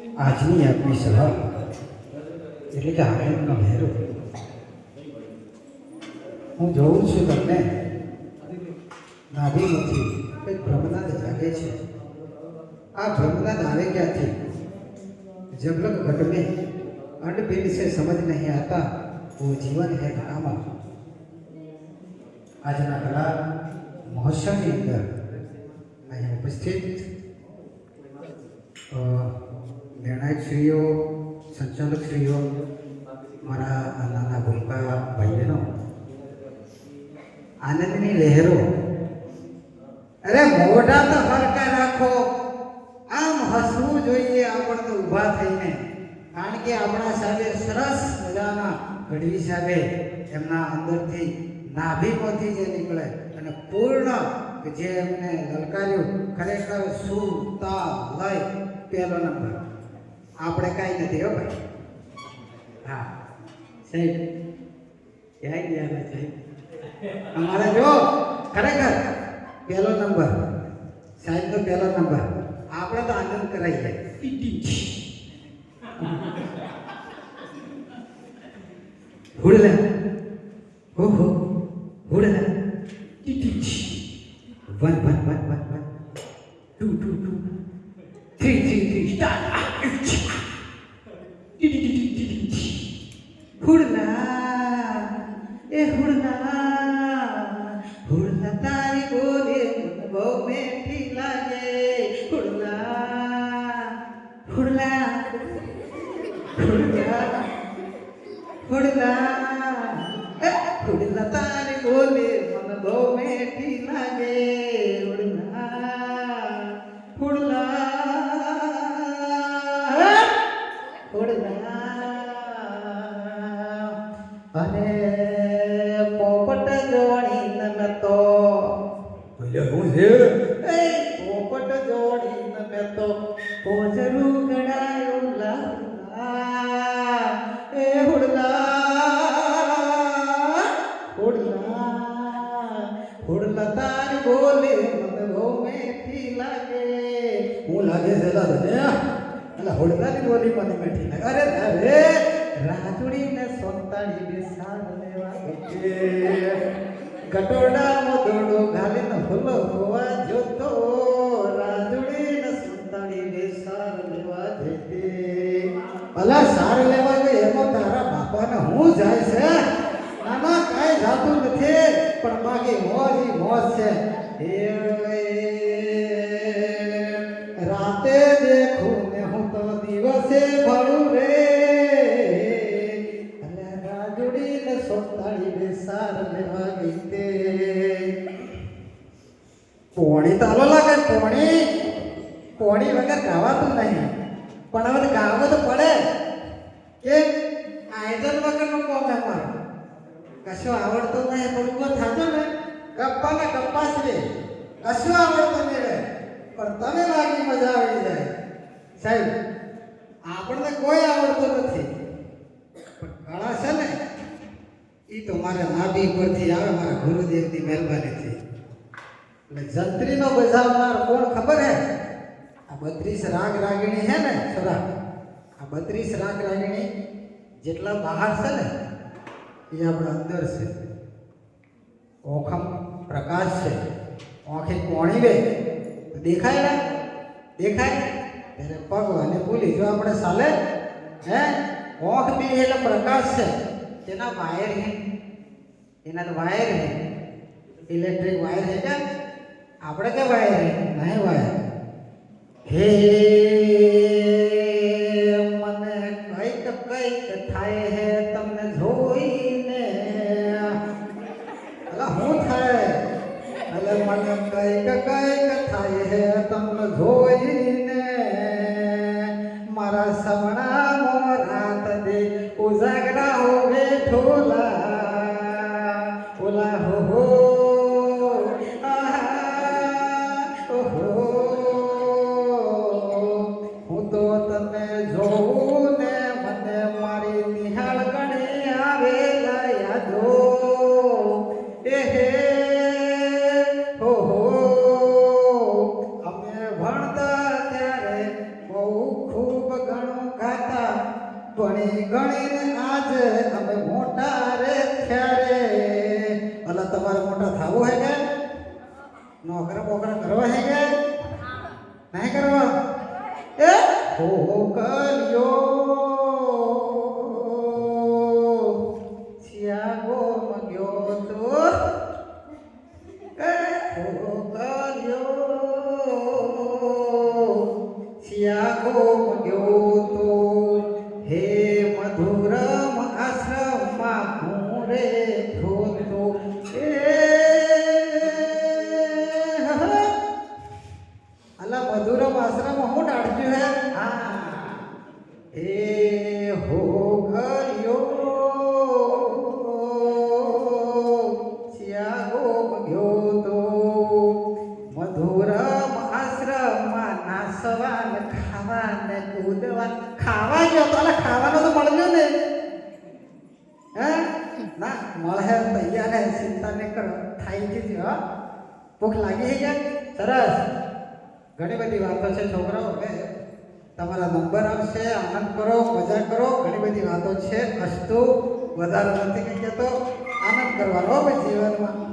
આજની આપની સલાહ એટલે કે આનંદનો મહેરો હું જોઉં છું તમને. નાભીમાંથી કંઈક ભ્રમનાદ જાગે છે. આ ભ્રમનાદ આવે ક્યાંથી? જબલક ઘટ મેં અંડપિંડ સમજ નહીં આતા વો જીવન હે ઘટામાં આજના કલા મહોત્સવની અંદર અહીંયા ઉપસ્થિત નિર્ણાયકશ્રીઓ, સંચાલકશ્રીઓ, મારા નાના ભૂલકા ભાઈ બહેનો આનંદની લહેરો. અરે મોઢા તો હરકા રાખો. આમ હસવું જોઈએ આપણને ઊભા થઈને. કારણ કે આપણા સાહેબે સરસ મજાના ગઢવી સાહેબે એમના અંદરથી નાભીમાંથી જે નીકળે અને પૂર્ણ જે એમને લલકાર્યું, ખરેખર સુર તાલ લય. પહેલો નંબર. આપણે કાંઈ નથી હો ભાઈ. હા. સાહેબ ક્યાંય ગયા સાહેબ? અમારે જો, ખરેખર પહેલો નંબર. સાહેબનો પહેલો નંબર. આપણે તો આનંદ કરાવીએ હુડલે. ઓહો, હુડલા. One one one one. એ હુડલા હુડલા તારી બોલે મને બહુ મેઠી લાગે હુડલા હુડલા હુડલા જોડીને મેં તો પોજરું ગડાયું લાલા, એ હુડલા હુડલા હુડલા તાર બોલે મને બહુ થી લાગે. હું લાગે છે, લા તને એટલે હુડલાની બોલી મને મેઠી લાગે. અરે અરે રાજુડીને સોતાડી બેસાડ લેવા ગટોડા સાર લેવા ગઈ એમાં તારા બાપાને હું જાય છે? નાના કાંઈ જાતું નથી, પણ બાકી મોજ ઈ મોજ છે. રાતે દેખું ને હું તો દિવસે ભણું રે. અને રાજુડીને સોતાડી બેસાર લેવા ગઈ તે. પોણી તાલો લાગે, પોણી. પોણી વગર ગાવાતું નહીં. પણ હવે ગાવું તો પડે. કે આયદન વગરનો કોમ એમાં કશું આવડતું નહીં, પણ ઊભો થતો ને ગપ્પા ને ગપ્પા રે. કશું આવડતું નહીં રે, પણ તમે લાગી મજા આવી જાય. સાહેબ, આપણને કોઈ આવડતું નથી. પણ કળા છે ને એ તો મારા નાભી પરથી આવે, મારા ગુરુદેવની મહેરબાનીથી. એટલે જંત્રીનો બજાવનાર કોણ ખબર હે? આ બત્રીસ રાગ રાગીણી હે ને, છોરા. આ બત્રીસ રાગ રાગિણી જેટલા બહાર છે ને, એ આપણા અંદર છે. ઓખમ પ્રકાશ છે. ઓખે કોણી વે. દેખાય ને? દેખાય? ત્યારે પગ અને ભૂલી જો આપણે ચાલે હે? ઓખ બી એટલે પ્રકાશ છે. તેના વાયર હે. એના વાયર હે. ઇલેક્ટ્રિક વાયર હે કે? આપણે કે વાયર હે? નહીં વાયર. હે અલે મને કંઈક કંઈક થાય હે તમને જોઈને મારા સવણા મોરાત દે ઉજાગરા ભણી ગણીને આજ અમે મોટા રે થયા રે. અલા, તમારે મોટા થાવું હે કે? નોકરા બોકરા કરવા હે કે? નહીં કરવા? એ? હો હો, કર્યો. શિયાગો મગ્યો તો? ખાવા ગયો તો અલા ખાવાનું તો મળ્યું ને. હે? ના, મળે તૈયાર હે ચિંતા ને કરો. થાય છે, હો? ભૂખ લાગી છે કે સરસ. ઘણી બધી વાતો છે છોકરાઓ હવે તમારા નંબર આવશે, આનંદ કરો, મજા કરો. ઘણી બધી વાતો છે અસ્તુ વધારે નથી કહી જતો આનંદ કરવાનો હોય જીવનમાં.